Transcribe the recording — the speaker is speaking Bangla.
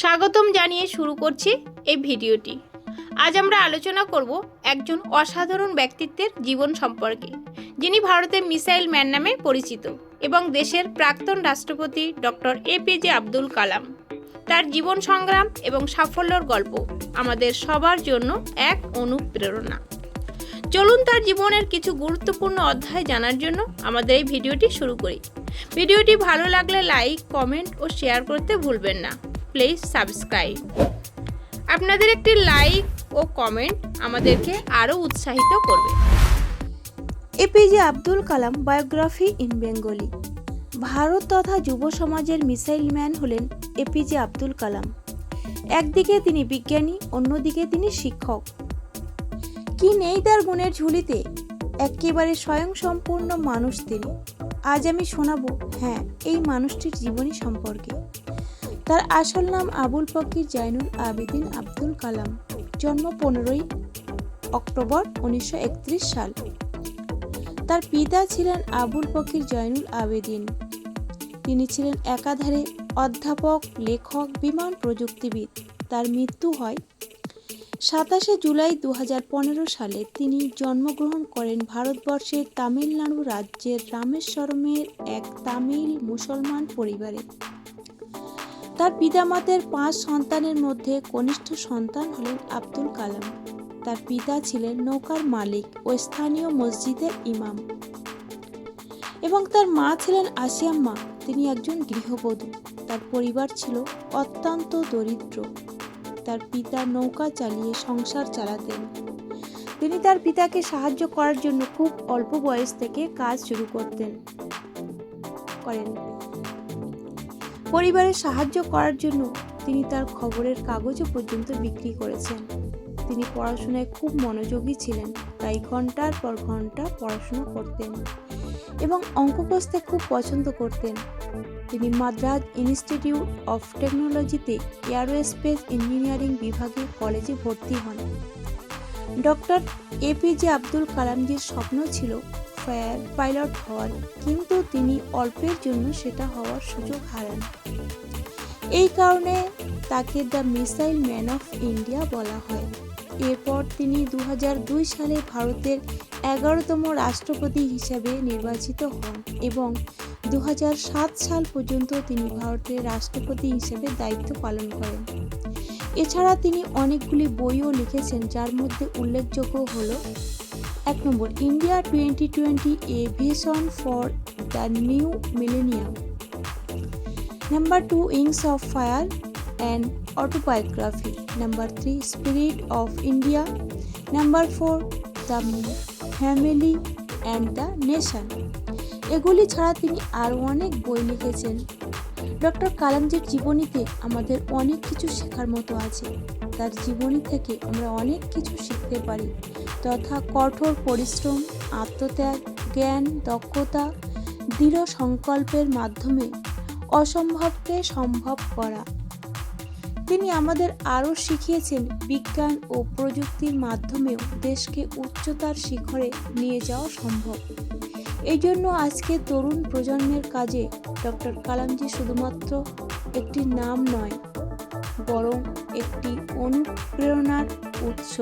স্বাগতম জানিয়ে শুরু করছি এই ভিডিওটি। আজ আমরা আলোচনা করব একজন অসাধারণ ব্যক্তিত্বের জীবন সম্পর্কে, যিনি ভারতের মিসাইল ম্যান নামে পরিচিত এবং দেশের প্রাক্তন রাষ্ট্রপতি ডক্টর এপিজে আব্দুল কালাম। তার জীবন সংগ্রাম এবং সাফল্যর গল্প আমাদের সবার জন্য এক অনুপ্রেরণা। চলুন তার জীবনের কিছু গুরুত্বপূর্ণ অধ্যায় জানার জন্য আমাদের এই ভিডিওটি শুরু করি। ভিডিওটি ভালো লাগলে লাইক, কমেন্ট ও শেয়ার করতে ভুলবেন না। প্লিজ সাবস্ক্রাইব আপনাদের একটি লাইক ও কমেন্ট আমাদেরকে আরও উৎসাহিত করবে। A P J Abdul Kalam biography in Bengali. Bharat তথা যুব সমাজের মিসাইল ম্যান হলেন A P J Abdul Kalam. একদিকে তিনি বিজ্ঞানী, অন্যদিকে তিনি শিক্ষক। কি নেই তার গুণের ঝুলিতে? একেবারে স্বয়ংসম্পূর্ণ মানুষ তিনি। আজ আমি শোনাবো হ্যাঁ এই মানুষটির জীবনী সম্পর্কে। তার আসল নাম আবুল ফকির জাইনুল আবেদিন আব্দুল কালাম। জন্ম পনেরোই অক্টোবর উনিশশো সাল। তার পিতা ছিলেন আবুল ফকির জয়নুল আবেদিন। তিনি ছিলেন একাধারে অধ্যাপক, লেখক, বিমান প্রযুক্তিবিদ। তার মৃত্যু হয় সাতাশে জুলাই দু হাজার পনেরো সালে। তিনি জন্মগ্রহণ করেন ভারতবর্ষের তামিলনাড়ু রাজ্যের রামেশ্বরমের এক তামিল মুসলমান পরিবারে। তার পিতামাতার পাঁচ সন্তানের মধ্যে কনিষ্ঠ সন্তান হলেন আব্দুল কালাম। তার পিতা ছিলেন নৌকার মালিক ও স্থানীয় মসজিদের ইমাম। এবং তার মা ছিলেন আসিয়াম্মা তিনি একজন গৃহবধূ। তার পরিবার ছিল অত্যন্ত দরিদ্র। তার পিতা নৌকা চালিয়ে সংসার চালাতেন। তিনি তার পিতাকে সাহায্য করার জন্য খুব অল্প বয়স থেকে কাজ শুরু করতেন। করেন। পরিবারের সাহায্য করার জন্য তিনি তার খবরের কাগজও পর্যন্ত বিক্রি করেছেন। তিনি পড়াশোনায় খুব মনোযোগী ছিলেন তাই ঘণ্টার পর ঘণ্টা পড়াশোনা করতেন এবং অঙ্ক কষতে খুব পছন্দ করতেন। তিনি মাদ্রাজ ইনস্টিটিউট অফ টেকনোলজিতে এয়ারোস্পেস ইঞ্জিনিয়ারিং বিভাগে কলেজে ভর্তি হন। ডক্টর এপিজে আব্দুল কালামজির স্বপ্ন ছিল পাইলট হওয়ার কিন্তু তিনি অল্পের জন্য সেটা হওয়ার সুযোগ হারান। এই কারণে তাকে the missile man of India বলা হয়। এরপর তিনি দু সালে ভারতের এগারোতম রাষ্ট্রপতি হিসাবে নির্বাচিত হন এবং দু হাজার সাত সাল পর্যন্ত তিনি ভারতের রাষ্ট্রপতি হিসেবে দায়িত্ব পালন করেন। এছাড়া তিনি অনেকগুলি বইও লিখেছেন, যার মধ্যে উল্লেখযোগ্য হল এক নম্বর India twenty twenty a vision for the new millennium number two wings of fire and autobiography. Number 3 Spirit of India. Number 4 The Family and the Nation. এগুলি ছাড়া তিনি আরও অনেক বই লিখেছেন ডক্টর কালামজির জীবনীতে আমাদের অনেক কিছু শেখার মতো আছে তার জীবনী থেকে আমরা অনেক কিছু শিখতে পারি তথা কঠোর পরিশ্রম, আত্মত্যাগ, জ্ঞান, দক্ষতা, দৃঢ় সংকল্পের মাধ্যমে অসম্ভবকে সম্ভব করা। তিনি আমাদের আরও শিখিয়েছেন বিজ্ঞান ও প্রযুক্তির মাধ্যমেও দেশকে উচ্চতার শিখরে নিয়ে যাওয়া সম্ভব। এই জন্য আজকে তরুণ প্রজন্মের কাজে ডক্টর কালামজি শুধুমাত্র একটি নাম নয়, বরং একটি অনুপ্রেরণার উৎস।